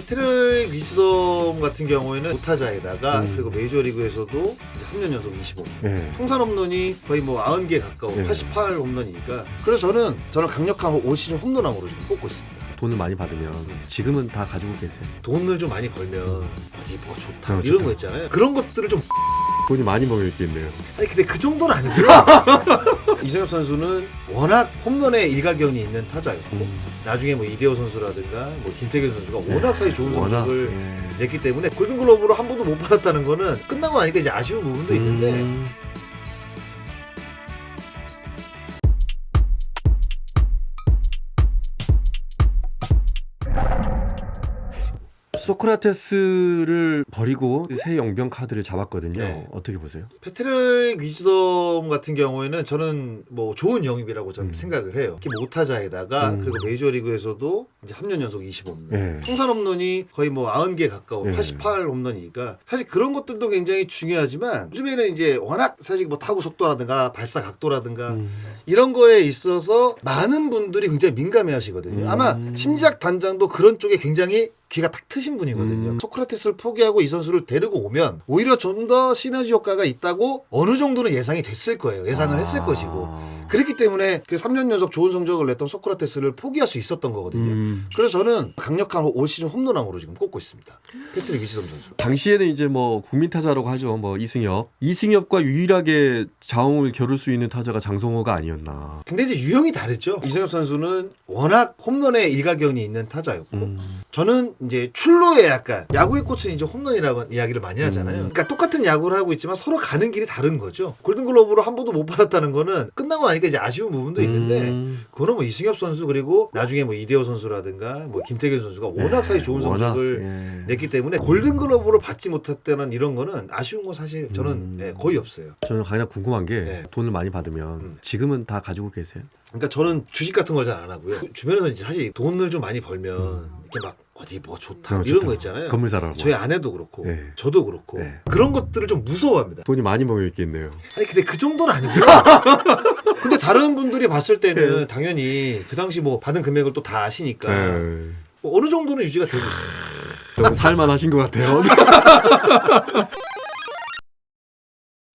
패트릭 위즈덤 같은 경우에는 우타자에다가 음. 그리고 메이저리그에서도 이제 3년 연속 25. 예. 통산 홈런이 거의 뭐 90개 가까운 예. 88 홈런이니까 그래서 저는 저는 강력한 올 시즌 홈런왕으로 지금 뽑고 있습니다. 돈을 많이 받으면 지금은 다 가지고 계세요. 돈을 좀 많이 벌면 어디 뭐 좋다 어, 이런 좋다. 거 있잖아요. 그런 것들을 좀 돈이 많이 모여 있겠네요. 아니 근데 그 정도는 아니고요. 이승엽 선수는 워낙 홈런에 일가견이 있는 타자였고 음. 나중에 뭐 이대호 선수라든가 뭐 김태균 선수가 워낙 사이 좋은 워낙, 성적을 예. 냈기 때문에 골든글러브로 한 번도 못 받았다는 거는 끝나고 나니까 이제 아쉬운 부분도 있는데 음. 소크라테스를 버리고 새 용병 카드를 잡았거든요. 네. 어떻게 보세요? 패트릭 위즈덤 같은 경우에는 저는 뭐 좋은 영입이라고 저는 음. 생각을 해요. 특히 뭐 오타자에다가 음. 그리고 메이저리그에서도 이제 3년 연속 25홈런. 예. 통산 홈런이 거의 뭐 90개 가까운 예. 88 홈런이니까 사실 그런 것들도 굉장히 중요하지만 요즘에는 이제 워낙 사실 뭐 타구 속도라든가 발사 각도라든가 음. 이런 거에 있어서 많은 분들이 굉장히 민감해 하시거든요. 음. 아마 심지학 단장도 그런 쪽에 굉장히 귀가 탁 트신 분이거든요. 음. 소크라테스를 포기하고 이 선수를 데리고 오면 오히려 좀 더 시너지 효과가 있다고 어느 정도는 예상이 됐을 거예요. 예상을 했을 아. 것이고. 그렇기 때문에 그 3년 연속 좋은 성적을 냈던 소크라테스를 포기할 수 있었던 거거든요. 음. 그래서 저는 강력한 올 시즌 홈런왕으로 지금 꼽고 있습니다. 패트릭 위즈덤 선수. 당시에는 이제 뭐 국민 타자라고 하죠. 뭐 이승엽. 이승엽과 유일하게 자웅을 겨룰 수 있는 타자가 장성호가 아니었나. 근데 이제 유형이 다르죠. 이승엽 선수는 워낙 홈런에 일가견이 있는 타자였고 음. 저는 이제 출루에 약간 야구의 꽃은 이제 홈런이라고 이야기를 많이 하잖아요. 음. 그러니까 똑같은 야구를 하고 있지만 서로 가는 길이 다른 거죠. 골든글러브로 한 번도 못 받았다는 거는 끝나고 나니까 이제 아쉬운 부분도 있는데 음. 그거는 뭐 이승엽 선수 그리고 나중에 뭐 이대호 선수라든가 뭐 김태균 선수가 워낙 사이 좋은 워낙, 성적을 예. 냈기 때문에 골든글러브를 받지 못했다는 이런 거는 아쉬운 거 사실 저는 음. 네, 거의 없어요. 저는 가장 궁금한 게 네. 돈을 많이 받으면 음. 지금은 다 가지고 계세요. 그러니까 저는 주식 같은 걸 잘 안 하고요. 주변에서 이제 사실 돈을 좀 많이 벌면 이렇게 막 어디 뭐 좋다 어, 이런 좋다. 거 있잖아요. 건물 사라고. 저희 아내도 그렇고 네. 저도 그렇고 네. 그런 것들을 좀 무서워합니다. 돈이 많이 모여 있겠네요. 아니 근데 그 정도는 아니고요. 근데 다른 분들이 봤을 네. 때는 당연히 그 당시 뭐 받은 금액을 또 다 아시니까 예. 뭐 어느 정도는 유지가 되고 있어요. 너무 살만하신 것 같아요.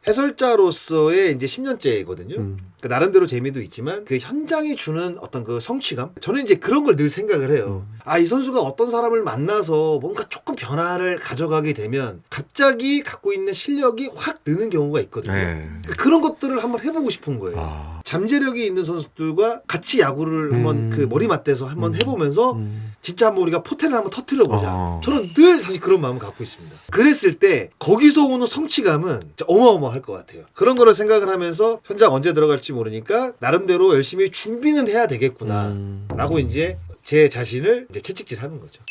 해설자로서의 이제 10년째거든요. 음. 그 나름대로 재미도 있지만 그 현장이 주는 어떤 그 성취감 저는 이제 그런 걸 늘 생각을 해요 음. 아이 선수가 어떤 사람을 만나서 뭔가 조금 변화를 가져가게 되면 갑자기 갖고 있는 실력이 확 느는 경우가 있거든요 예. 그런 것들을 한번 해보고 싶은 거예요 아. 잠재력이 있는 선수들과 같이 야구를 한번 음. 그 머리 맞대서 한번 음. 해보면서 음. 진짜 한번 우리가 포텐을 한번 터트려 보자. 어. 저는 늘 사실 그런 마음을 갖고 있습니다. 그랬을 때 거기서 오는 성취감은 어마어마할 것 같아요. 그런 거를 생각을 하면서 현장 언제 들어갈지 모르니까 나름대로 열심히 준비는 해야 되겠구나. 음. 라고 이제 제 자신을 이제 채찍질 하는 거죠.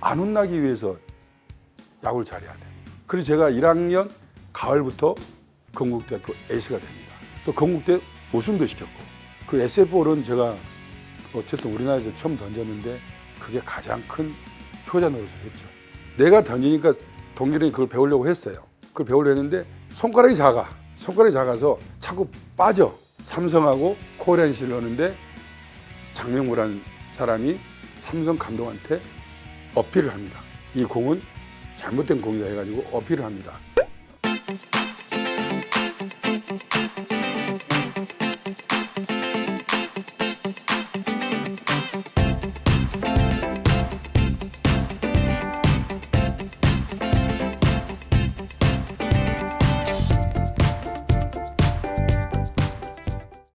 안 혼나기 위해서 야구를 잘해야 돼. 그래서 제가 1학년 가을부터 건국대학교 에이스가 됩니다. 또 건국대 우승도 시켰고 그 SF볼은 제가 어쨌든 우리나라에서 처음 던졌는데 그게 가장 큰 효자 노릇을 했죠. 내가 던지니까 동료들이 그걸 배우려고 했어요. 그걸 배우려 했는데 손가락이 작아. 손가락이 작아서 자꾸 빠져. 삼성하고 코리안시를 하는데 장명무라는 사람이 삼성 감독한테 어필을 합니다. 이 공은 잘못된 공이다 해가지고 어필을 합니다.